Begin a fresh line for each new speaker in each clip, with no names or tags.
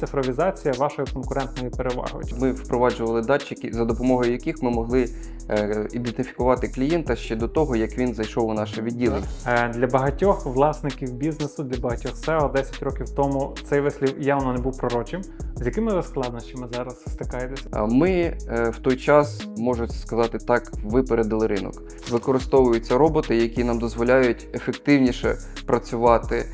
цифровізація вашою конкурентною перевагою?
Ми впроваджували датчики, за допомогою яких ми могли е, ідентифікувати клієнта ще до того, як він зайшов у наше відділення.
Е, Для багатьох власників бізнесу, для багатьох SEO 10 років тому цей вислів явно не був пророчим. З якими ви складнощами зараз стикаєтеся?
Ми е, в той час, можу сказати так, випередили ринок. Використовуються роботи, які нам дозволяють ефективніше працювати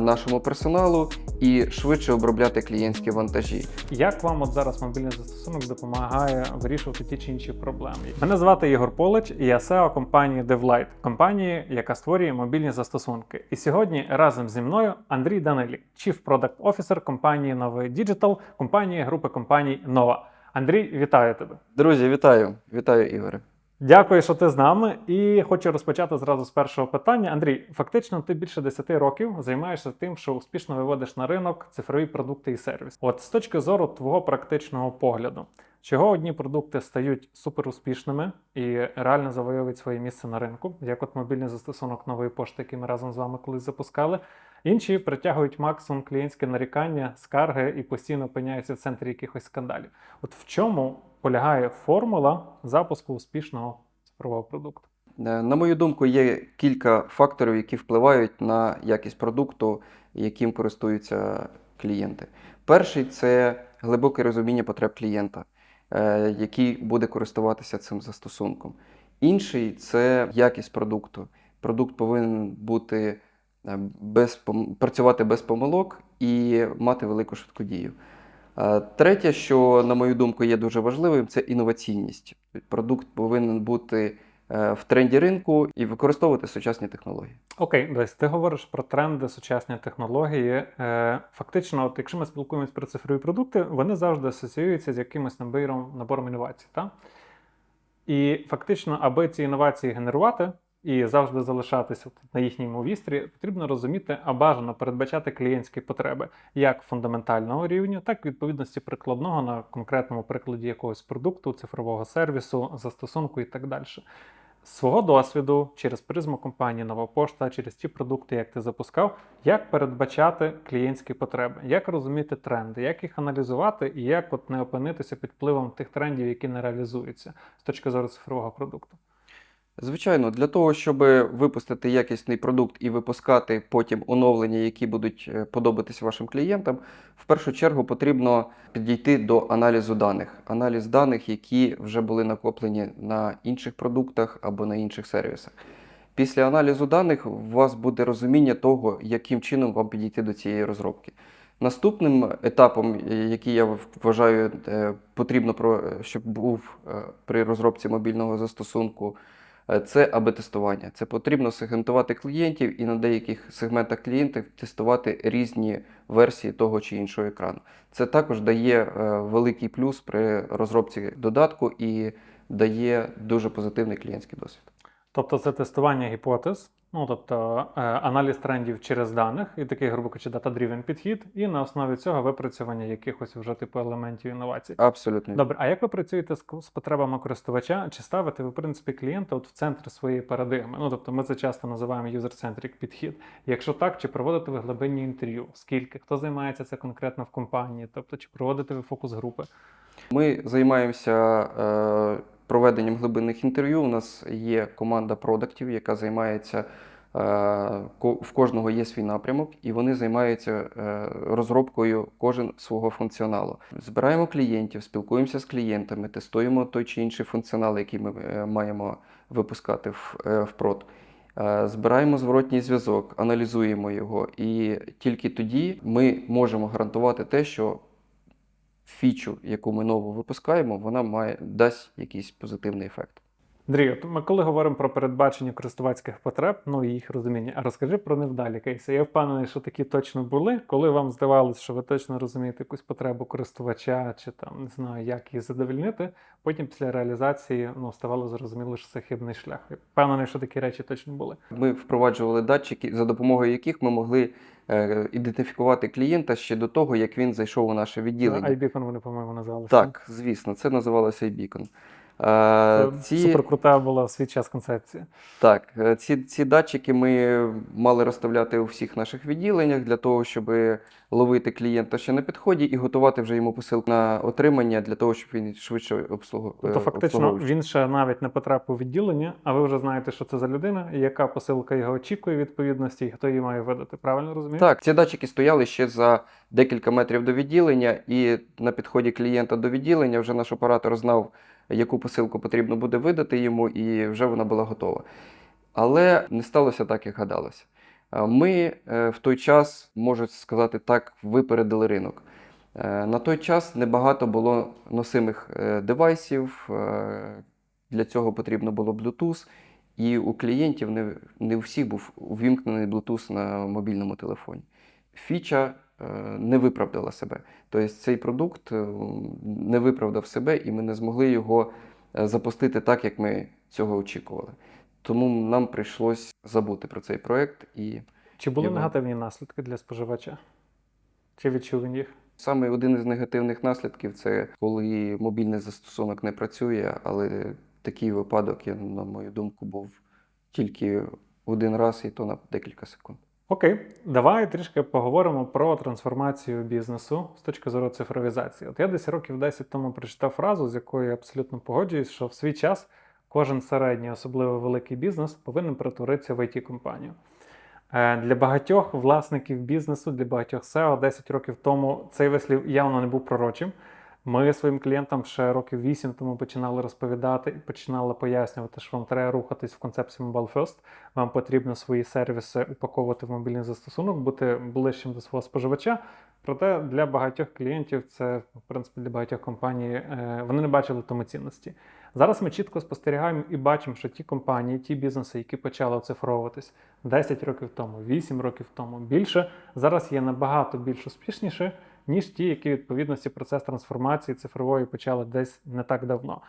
нашому персоналу і швидше обробляти клієнтські вантажі.
Як вам от зараз мобільний застосунок допомагає вирішувати ті чи інші проблеми? Мене звати Ігор Полич, і я SEO компанії DevLight, компанії, яка створює мобільні застосунки. І сьогодні разом зі мною Андрій Данилі, Chief Product Officer компанії Новий Digital, компанії групи компаній Нова. Андрій, вітаю тебе!
Друзі, вітаю! Вітаю, Ігоре.
Дякую, що ти з нами. І хочу розпочати зразу з першого питання. Андрій, фактично, ти більше 10 років займаєшся тим, що успішно виводиш на ринок цифрові продукти і сервіс. От з точки зору твого практичного погляду, чого одні продукти стають суперуспішними і реально завоюють своє місце на ринку, як от мобільний застосунок нової пошти, який ми разом з вами колись запускали. Інші притягують максимум клієнтське нарікання, скарги і постійно опиняються в центрі якихось скандалів. От в чому полягає формула запуску успішного цифрового продукту?
Е, На мою думку, є кілька факторів, які впливають на якість продукту, яким користуються клієнти. Перший це глибоке розуміння потреб клієнта, е, який буде користуватися цим застосунком. Інший це якість продукту. Продукт повинен бути е, без працювати без помилок і мати велику швидкодію. Е, Третє, що, на мою думку, є дуже важливим, це інноваційність. Продукт повинен бути е, в тренді ринку і використовувати сучасні технології.
Окей, десь ти говориш про тренди, сучасні технології. Е, фактично, от якщо ми спілкуємось про цифрові продукти, вони завжди асоціюються з якимось набором, набором інновацій. Так? І фактично, аби ці інновації генерувати і завжди залишатися на їхньому вістрі, потрібно розуміти, а бажано передбачати клієнтські потреби як фундаментального рівня, так і відповідності прикладного на конкретному прикладі якогось продукту, цифрового сервісу, застосунку і так далі. З свого досвіду через призму компанії Нова Пошта, через ті продукти, як ти запускав, як передбачати клієнтські потреби, як розуміти тренди, як їх аналізувати і як от не опинитися під впливом тих трендів, які не реалізуються з точки зору цифрового продукту.
Звичайно, для того, щоб випустити якісний продукт і випускати потім оновлення, які будуть е, подобатися вашим клієнтам, в першу чергу потрібно підійти до аналізу даних. Аналіз даних, які вже були накоплені на інших продуктах або на інших сервісах. Після аналізу даних у вас буде розуміння того, яким чином вам підійти до цієї розробки. Наступним етапом, е, який я вважаю, е, потрібно щоб був при розробці мобільного застосунку, Е, це АБ-тестування. Це потрібно сегментувати клієнтів і на деяких сегментах клієнтів тестувати різні версії того чи іншого екрану. Це також дає е, великий плюс при розробці додатку і дає дуже позитивний клієнтський досвід.
Тобто це тестування гіпотез, ну тобто е, аналіз трендів через даних і такий, грубо кажучи, data-driven підхід, і на основі цього випрацювання якихось вже типу елементів інновацій.
Абсолютно.
Добре, а як ви працюєте з, з потребами користувача? Чи ставите ви, в принципі, клієнта от в центр своєї парадигми? Ну тобто ми це часто називаємо user-centric підхід. Якщо так, чи проводите ви глибинні інтерв'ю? Скільки? Хто займається це конкретно в компанії? Тобто, чи проводите ви фокус групи?
Ми займаємося е, проведенням глибинних інтерв'ю. У нас є команда продуктів, яка займається. е, В кожного є свій напрямок, і вони займаються е, розробкою кожен свого функціоналу. Збираємо клієнтів, спілкуємося з клієнтами, тестуємо той чи інший функціонал, який ми е, маємо випускати в, прод. Збираємо зворотній зв'язок, аналізуємо його, і тільки тоді ми можемо гарантувати те, що фічу, яку ми нову випускаємо, вона має дасть якийсь позитивний ефект.
Андрій, от ми коли говоримо про передбачення користувацьких потреб, ну і їх розуміння, а розкажи про невдалі кейси. Я впевнений, що такі точно були, коли вам здавалося, що ви точно розумієте якусь потребу користувача, чи там не знаю, як її задовольнити. Потім після реалізації ну, ставало зрозуміло, що це хибний шлях. Я впевнений, що такі речі точно були.
Ми впроваджували датчики, за допомогою яких ми могли е, ідентифікувати клієнта ще до того, як він зайшов у наше відділення.
iBeacon вони, по-моєму, називалися.
Так, звісно, це називалося iBeacon. Е,
Це суперкрута була в свій час концепція.
Так, е, ці, ці датчики ми мали розставляти у всіх наших відділеннях для того, щоб ловити клієнта ще на підході і готувати вже йому посилку на отримання для того, щоб він швидше обслугу...
Тобто,
е,
фактично, він ще навіть не потрапив у відділення, а ви вже знаєте, що це за людина, і яка посилка його очікує відповідності, і хто її має видати. Правильно розумію?
Так, ці датчики стояли ще за декілька метрів до відділення, і на підході клієнта до відділення вже наш оператор знав, яку посилку потрібно буде видати йому, і вже вона була готова. Але не сталося так, як гадалося. Е, Ми е, в той час, можу сказати так, випередили ринок. Е, На той час небагато було носимих девайсів. Для цього потрібно було Bluetooth. І у клієнтів не, у всіх був увімкнений Bluetooth на мобільному телефоні. Фіча не виправдала себе. Тобто цей продукт е, не виправдав себе, і ми не змогли його е, запустити так, як ми цього очікували. Тому нам прийшлось забути про цей проект. І
Чи були
Його.
негативні наслідки для споживача? Чи відчув він їх?
саме один із негативних наслідків це коли мобільний застосунок не працює, але такий випадок, я, на мою думку, був тільки один раз, і то на декілька секунд.
Окей, давай трішки поговоримо про трансформацію бізнесу з точки зору цифровізації. От я десь років 10 тому прочитав фразу, з якою я абсолютно погоджуюсь, що в свій час кожен середній, особливо великий бізнес, повинен перетворитися в it компанію Е, Для багатьох власників бізнесу, для багатьох SEO 10 років тому цей вислів явно не був пророчим. Ми своїм клієнтам ще років 8 тому починали розповідати і починали пояснювати, що вам треба рухатись в концепції Mobile First. Вам потрібно свої сервіси упаковувати в мобільний застосунок, бути ближчим до свого споживача. Проте для багатьох клієнтів це, в принципі, для багатьох компаній, е, вони не бачили тому цінності. Зараз ми чітко спостерігаємо і бачимо, що ті компанії, ті бізнеси, які почали оцифровуватись 10 років тому, 8 років тому, більше, зараз є набагато більш успішніше, ніж ті, які відповідності процес трансформації цифрової почали десь не так давно.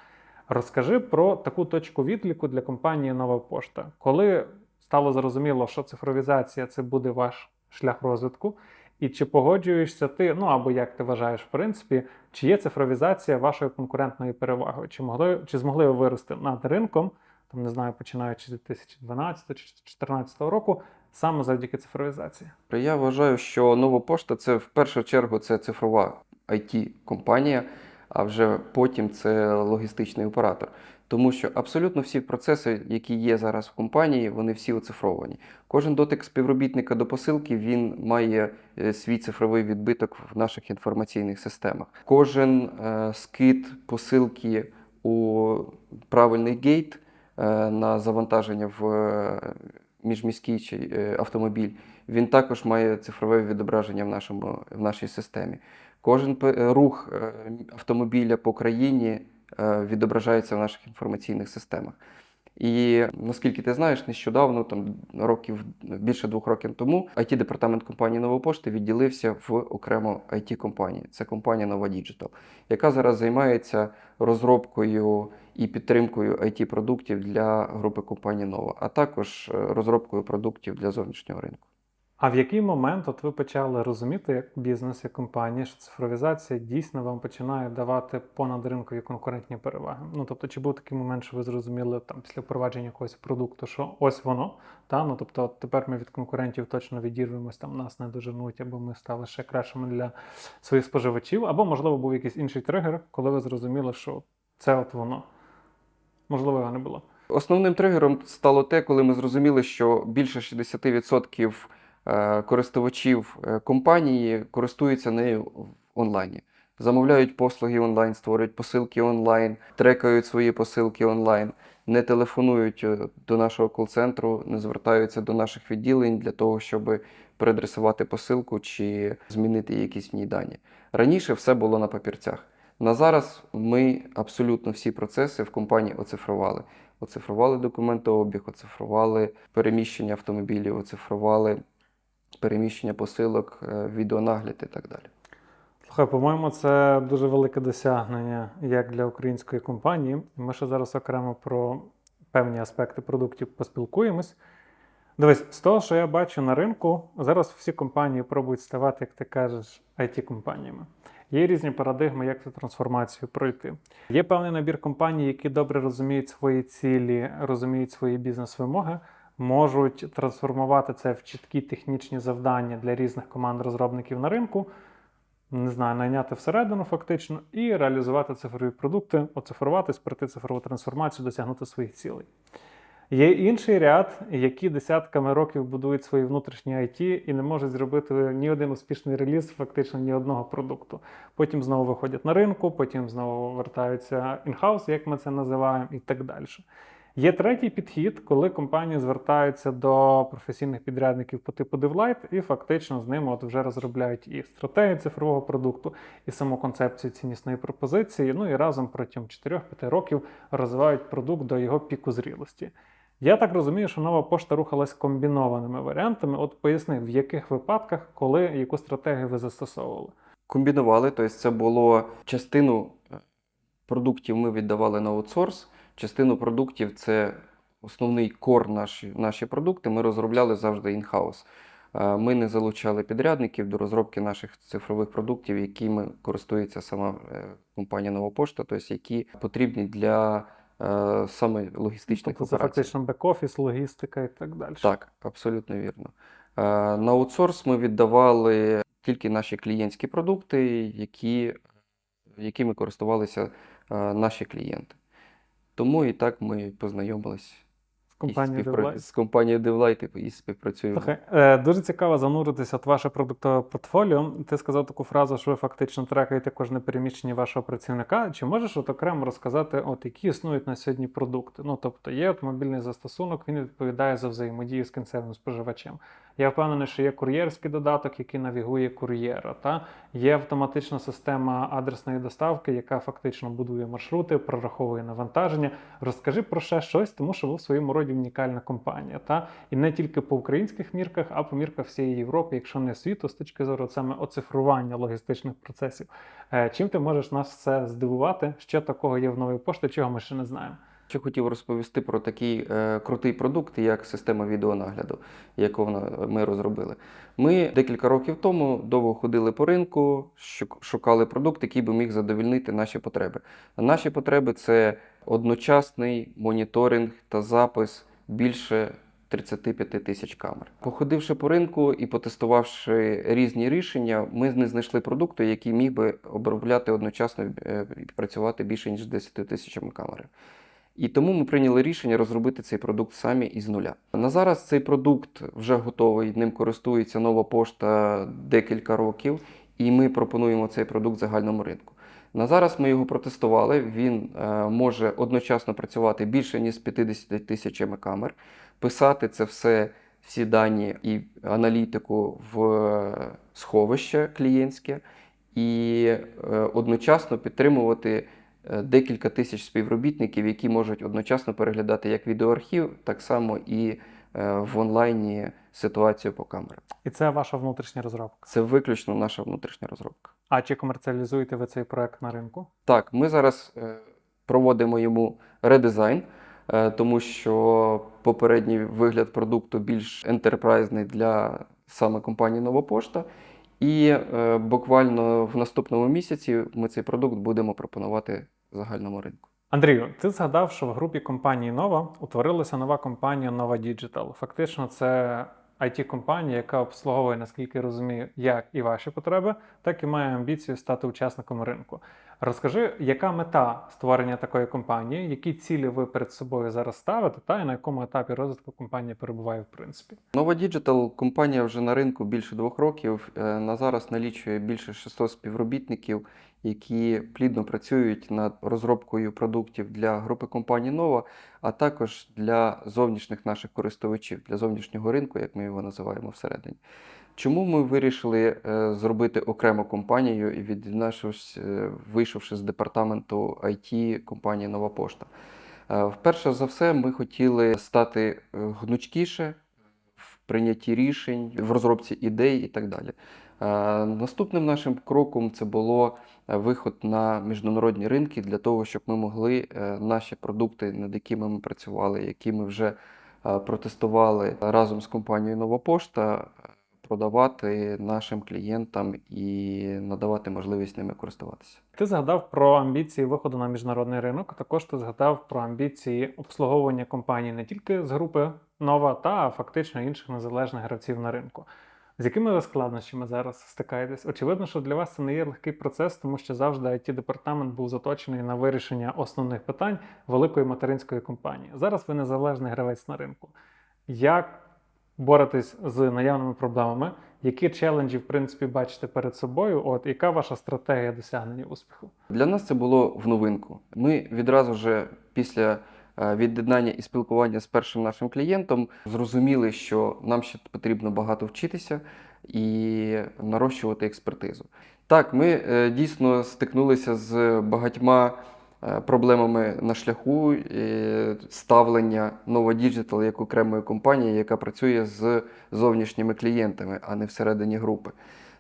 Розкажи про таку точку відліку для компанії Нова Пошта. Коли стало зрозуміло, що цифровізація це буде ваш шлях розвитку, і чи погоджуєшся ти, ну або як ти вважаєш, в принципі, чи є цифровізація вашою конкурентною перевагою? Чи могли чи змогли ви вирости над ринком, там не знаю, починаючи з 2012 чи 2014 року, саме завдяки цифровізації?
Я вважаю, що нова пошта це в першу чергу це цифрова it компанія а вже потім це логістичний оператор. Тому що абсолютно всі процеси, які є зараз в компанії, вони всі оцифровані. Кожен дотик співробітника до посилки він має е, свій цифровий відбиток в наших інформаційних системах. Кожен е, скид посилки у правильний гейт е, на завантаження в е, міжміський чи е, автомобіль, він також має цифрове відображення в, нашому, в нашій системі. Кожен пе- рух е, автомобіля по країні е, відображається в наших інформаційних системах. І наскільки ти знаєш, нещодавно, там років більше двох років тому, it департамент компанії Нова Пошти відділився в окрему it компанію. Це компанія Нова Діджитал, яка зараз займається розробкою і підтримкою it продуктів для групи компанії Нова, а також е, розробкою продуктів для зовнішнього ринку.
А в який момент от ви почали розуміти, як бізнес, як компанія, що цифровізація дійсно вам починає давати понадринкові конкурентні переваги? Ну тобто, чи був такий момент, що ви зрозуміли там після впровадження якогось продукту, що ось воно, та ну тобто, тепер ми від конкурентів точно відірвемось, там нас не доженуть, або ми стали ще кращими для своїх споживачів, або можливо був якийсь інший тригер, коли ви зрозуміли, що це от воно. Можливо, його не було.
Основним тригером стало те, коли ми зрозуміли, що більше 60% е, користувачів е, компанії користуються нею в онлайні. Замовляють послуги онлайн, створюють посилки онлайн, трекають свої посилки онлайн, не телефонують е, до нашого кол-центру, не звертаються до наших відділень для того, щоб переадресувати посилку чи змінити якісь в ній дані. Раніше все було на папірцях. На зараз ми абсолютно всі процеси в компанії оцифрували. Оцифрували документообіг, оцифрували переміщення автомобілів, оцифрували переміщення посилок, е, відеонагляд і так далі.
Слухай, по-моєму, це дуже велике досягнення як для української компанії. Ми ще зараз окремо про певні аспекти продуктів поспілкуємось. Дивись, з того, що я бачу на ринку, зараз всі компанії пробують ставати, як ти кажеш, it-компаніями. Є різні парадигми, як цю трансформацію пройти. Є певний набір компаній, які добре розуміють свої цілі, розуміють свої бізнес-вимоги, можуть трансформувати це в чіткі технічні завдання для різних команд розробників на ринку. Не знаю, найняти всередину фактично і реалізувати цифрові продукти, оцифруватись, пройти цифрову трансформацію, досягнути своїх цілей. Є інший ряд, які десятками років будують свої внутрішні IT і не можуть зробити ні один успішний реліз, фактично ні одного продукту. Потім знову виходять на ринку, потім знову вертаються in-house, як ми це називаємо, і так далі. Є третій підхід, коли компанії звертаються до професійних підрядників по типу DevLight і фактично з ними от вже розробляють і стратегію цифрового продукту, і саму концепцію ціннісної пропозиції. Ну і разом протягом 4-5 років розвивають продукт до його піку зрілості. Я так розумію, що нова пошта рухалась комбінованими варіантами. От поясни, в яких випадках, коли яку стратегію ви застосовували?
Комбінували, тобто це було частину е, продуктів ми віддавали на аутсорс, частину продуктів це основний кор наші, наші продукти. Ми розробляли завжди in-house. Е, Ми не залучали підрядників до розробки наших цифрових продуктів, якими користується сама е, компанія Нова Пошта, тобто які потрібні для е, саме логістичних
Тобто це
операцій.
фактично бек-офіс, логістика і так далі.
Так, абсолютно вірно. На аутсорс ми віддавали тільки наші клієнтські продукти, які, якими користувалися наші клієнти. Тому і так ми познайомились
З компанією
співпра-
DevLight.
з компанією DevLight і співпрацюємо.
Слухай, е, дуже цікаво зануритися в ваше продуктове портфоліо. Ти сказав таку фразу, що ви фактично трекаєте кожне переміщення вашого працівника. Чи можеш от окремо розказати, от які існують на сьогодні продукти? Ну тобто є от мобільний застосунок, він відповідає за взаємодію з кінцевим споживачем. Я впевнений, що є кур'єрський додаток, який навігує кур'єра. Та є автоматична система адресної доставки, яка фактично будує маршрути, прораховує навантаження. Розкажи про ще щось, тому що ви в своєму роді унікальна компанія. Та і не тільки по українських мірках, а по мірках всієї Європи, якщо не світу, з точки зору саме оцифрування логістичних процесів. Е, Чим ти можеш нас це здивувати? Що такого є в новій пошті, чого ми ще не знаємо?
Ще хотів розповісти про такий е, крутий продукт, як система відеонагляду, яку ми розробили. Ми декілька років тому довго ходили по ринку, шукали продукт, який би міг задовільнити наші потреби. Наші потреби це одночасний моніторинг та запис більше 35 тисяч камер. Походивши по ринку і потестувавши різні рішення, ми не знайшли продукту, який міг би обробляти одночасно е, і працювати більше ніж 10 тисячами камер. І тому ми прийняли рішення розробити цей продукт самі із нуля. На зараз цей продукт вже готовий, ним користується нова пошта декілька років, і ми пропонуємо цей продукт загальному ринку. На зараз ми його протестували. Він е, може одночасно працювати більше ніж з 50 тисячами камер, писати це все, всі дані і аналітику в е, сховище клієнтське, і е, одночасно підтримувати декілька тисяч співробітників, які можуть одночасно переглядати як відеоархів, так само і е, в онлайні ситуацію по камерам.
І це ваша внутрішня розробка.
Це виключно наша внутрішня розробка.
А чи комерціалізуєте ви цей проект на ринку?
Так, ми зараз е, проводимо йому редизайн, е, тому що попередній вигляд продукту більш ентерпрайзний для саме компанії Нова Пошта. І е, буквально в наступному місяці ми цей продукт будемо пропонувати загальному ринку.
Андрію, ти згадав, що в групі компанії Нова утворилася нова компанія Nova Digital. Фактично, це IT-компанія, яка обслуговує, наскільки я розумію, як і ваші потреби, так і має амбіцію стати учасником ринку. Розкажи, яка мета створення такої компанії, які цілі ви перед собою зараз ставите, та і на якому етапі розвитку компанія перебуває в принципі?
Нова Digital компанія вже на ринку більше двох років. Е, На зараз налічує більше 600 співробітників, які плідно працюють над розробкою продуктів для групи компаній Нова, а також для зовнішніх наших користувачів, для зовнішнього ринку, як ми його називаємо всередині. Чому ми вирішили е, зробити окрему компанію і віднашивши, е, вийшовши з департаменту IT компанії Нова Пошта? Е, Вперше за все, ми хотіли стати е, гнучкіше в прийнятті рішень, в розробці ідей і так далі. Е, Наступним нашим кроком це було е, виход на міжнародні ринки для того, щоб ми могли е, наші продукти, над якими ми працювали, які ми вже протестували разом з компанією Нова Пошта, продавати нашим клієнтам і надавати можливість ними користуватися.
Ти згадав про амбіції виходу на міжнародний ринок. Також ти згадав про амбіції обслуговування компаній не тільки з групи Нова, та фактично інших незалежних гравців на ринку. З якими ви складнощами зараз стикаєтесь? Очевидно, що для вас це не є легкий процес, тому що завжди it департамент був заточений на вирішення основних питань великої материнської компанії. Зараз ви незалежний гравець на ринку. Як боретесь з наявними проблемами? Які челенджі, в принципі, бачите перед собою? От яка ваша стратегія досягнення успіху?
Для нас це було в новинку. Ми відразу ж після е, від'єднання і спілкування з першим нашим клієнтом зрозуміли, що нам ще потрібно багато вчитися і нарощувати експертизу. Так, ми е, дійсно стикнулися з багатьма е, проблемами на шляху е, ставлення Nova Digital як окремої компанії, яка працює з зовнішніми клієнтами, а не всередині групи.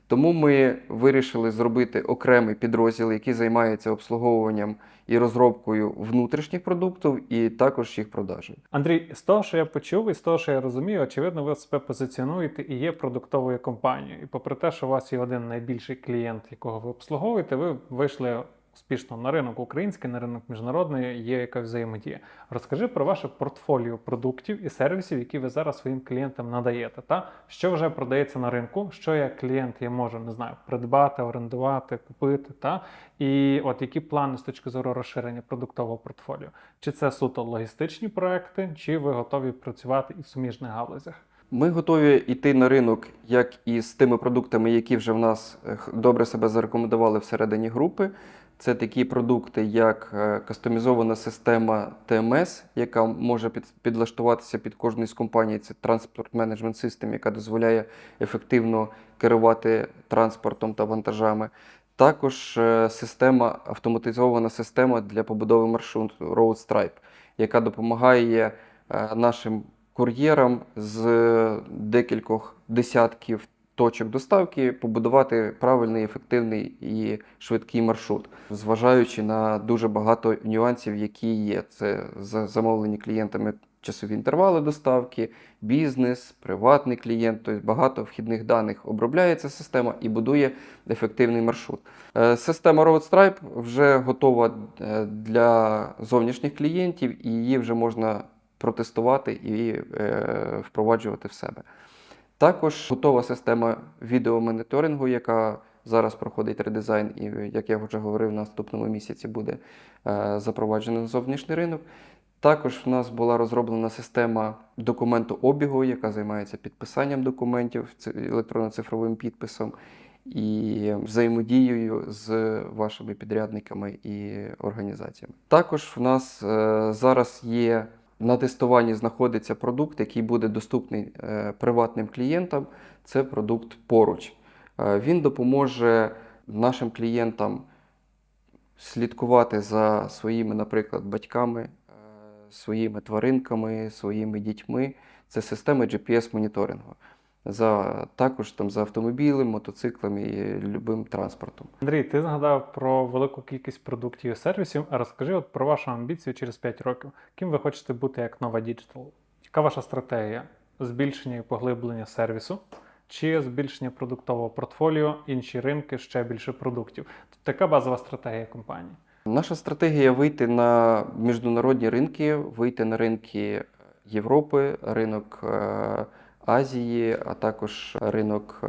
Тому ми вирішили зробити окремий підрозділ, який займається обслуговуванням і розробкою внутрішніх продуктів, і також їх продажею.
Андрій, з того, що я почув, і з того, що я розумію, очевидно, ви себе позиціонуєте і є продуктовою компанією. І попри те, що у вас є один найбільший клієнт, якого ви обслуговуєте, ви вийшли успішно на ринок український, на ринок міжнародний, є якась взаємодія. Розкажи про ваше портфоліо продуктів і сервісів, які ви зараз своїм клієнтам надаєте. Та що вже продається на ринку, що я клієнт я можу не знаю, придбати, орендувати, купити, та і от які плани з точки зору розширення продуктового портфоліо? Чи це суто логістичні проекти, чи ви готові працювати і в суміжних галузях?
Ми готові йти на ринок як і з тими продуктами, які вже в нас е, добре себе зарекомендували всередині групи. Це такі продукти, як е, кастомізована система TMS, яка може під, підлаштуватися під кожну з компаній. Це Transport Management System, яка дозволяє ефективно керувати транспортом та вантажами. Також е, система, автоматизована система для побудови маршруту RoadStripe, яка допомагає е, нашим кур'єрам з декількох десятків точок доставки побудувати правильний, ефективний і швидкий маршрут, зважаючи на дуже багато нюансів, які є. Це замовлені клієнтами часові інтервали доставки, бізнес, приватний клієнт, тобто багато вхідних даних обробляє ця система і будує ефективний маршрут. Е, Система RoadStripe вже готова е, для зовнішніх клієнтів, і її вже можна протестувати і е, впроваджувати в себе. Також готова система відеомоніторингу, яка зараз проходить редизайн, і, як я вже говорив, в наступному місяці буде е, запроваджена на зовнішній ринок. Також в нас була розроблена система документообігу, яка займається підписанням документів електронно-цифровим підписом і взаємодією з вашими підрядниками і організаціями. Також в нас е, зараз є на тестуванні знаходиться продукт, який буде доступний е, приватним клієнтам. Це продукт поруч. Е, він допоможе нашим клієнтам слідкувати за своїми, наприклад, батьками, е, своїми тваринками, своїми дітьми. Це система GPS-моніторингу. За, також там, за автомобілем, мотоциклами і любим транспортом.
Андрій, ти згадав про велику кількість продуктів і сервісів. А розкажи от про вашу амбіцію через 5 років. Ким ви хочете бути як нова Digital? Яка ваша стратегія? Збільшення і поглиблення сервісу? Чи збільшення продуктового портфоліо, інші ринки, ще більше продуктів? Тобто яка базова стратегія компанії?
Наша стратегія вийти на міжнародні ринки, вийти на ринки Європи, ринок е, Азії, а також ринок е,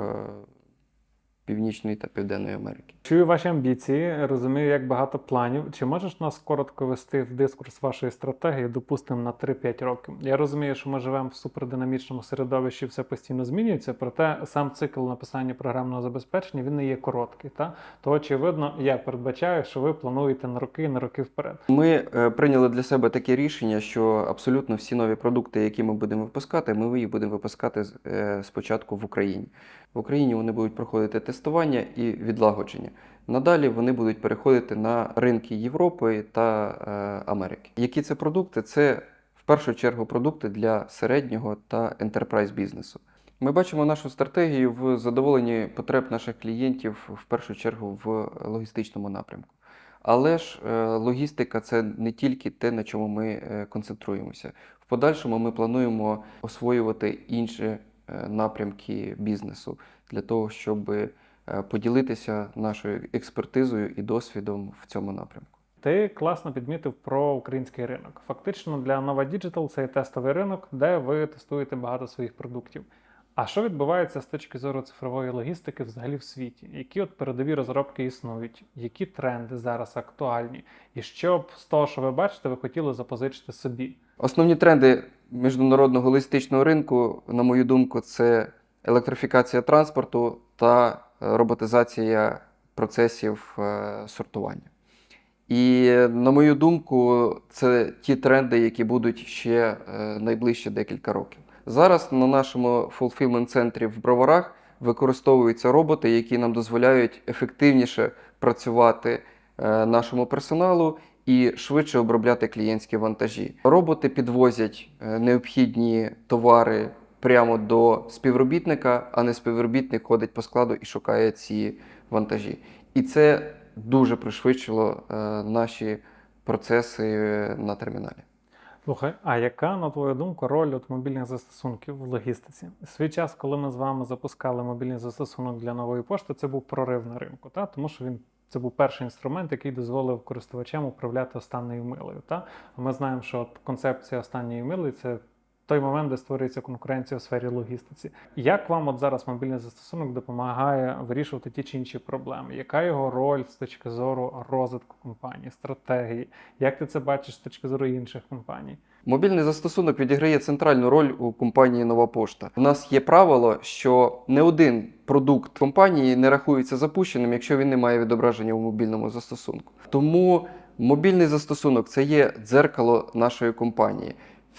Північної та Південної Америки.
Чую ваші амбіції, розумію, як багато планів. Чи можеш нас коротко вести в дискурс вашої стратегії, допустимо, на 3-5 років? Я розумію, що ми живемо в супердинамічному середовищі, все постійно змінюється, проте сам цикл написання програмного забезпечення він не є короткий. Та? То, очевидно, я передбачаю, що ви плануєте на роки і на роки вперед.
Ми е, прийняли для себе таке рішення, що абсолютно всі нові продукти, які ми будемо випускати, ми їх будемо випускати е, спочатку в Україні. В Україні вони будуть проходити тестування і відлагодження. Надалі вони будуть переходити на ринки Європи та е, Америки. Які це продукти? Це в першу чергу продукти для середнього та ентерпрайз бізнесу. Ми бачимо нашу стратегію в задоволенні потреб наших клієнтів в першу чергу в логістичному напрямку. Але ж е, логістика це не тільки те, на чому ми е, концентруємося. В подальшому ми плануємо освоювати інші е, напрямки бізнесу для того, щоб поділитися нашою експертизою і досвідом в цьому напрямку.
Ти класно підмітив про український ринок. Фактично для Nova Digital це тестовий ринок, де ви тестуєте багато своїх продуктів. А що відбувається з точки зору цифрової логістики взагалі в світі? Які от передові розробки існують? Які тренди зараз актуальні? І що б з того, що ви бачите, ви хотіли запозичити собі?
Основні тренди міжнародного логістичного ринку, на мою думку, це електрифікація транспорту та е, роботизація процесів е, сортування. І, на мою думку, це ті тренди, які будуть ще е, найближче декілька років. Зараз на нашому fulfillment центрі в Броварах використовуються роботи, які нам дозволяють ефективніше працювати е, нашому персоналу і швидше обробляти клієнтські вантажі. Роботи підвозять необхідні товари прямо до співробітника, а не співробітник ходить по складу і шукає ці вантажі. І це дуже пришвидшило е, наші процеси на терміналі.
Слухай, а яка, на твою думку, роль от мобільних застосунків в логістиці? Свій час, коли ми з вами запускали мобільний застосунок для нової пошти, це був прорив на ринку, та? тому що він це був перший інструмент, який дозволив користувачам управляти останньою милою. Та? Ми знаємо, що концепція останньої мили це той момент, де створюється конкуренція у сфері логістиці. Як вам от зараз мобільний застосунок допомагає вирішувати ті чи інші проблеми? Яка його роль з точки зору розвитку компанії, стратегії? Як ти це бачиш з точки зору інших компаній?
Мобільний застосунок відіграє центральну роль у компанії Нова Пошта. У нас є правило, що не один продукт компанії не рахується запущеним, якщо він не має відображення у мобільному застосунку. Тому мобільний застосунок це є дзеркало нашої компанії.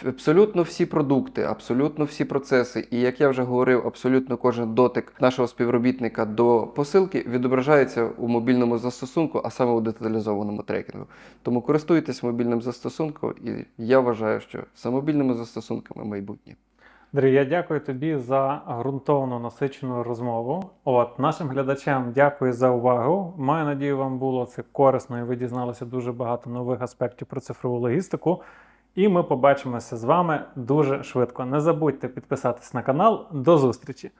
Абсолютно всі продукти, абсолютно всі процеси, і як я вже говорив, абсолютно кожен дотик нашого співробітника до посилки відображається у мобільному застосунку, а саме у деталізованому трекінгу. Тому користуйтесь мобільним застосунком, і я вважаю, що за мобільними застосунками майбутнє.
Андрій, я дякую тобі за ґрунтовну насичену розмову. От нашим глядачам дякую за увагу. Маю надію, вам було це корисно і ви дізналися дуже багато нових аспектів про цифрову логістику. І ми побачимося з вами дуже швидко. Не забудьте підписатись на канал. До зустрічі!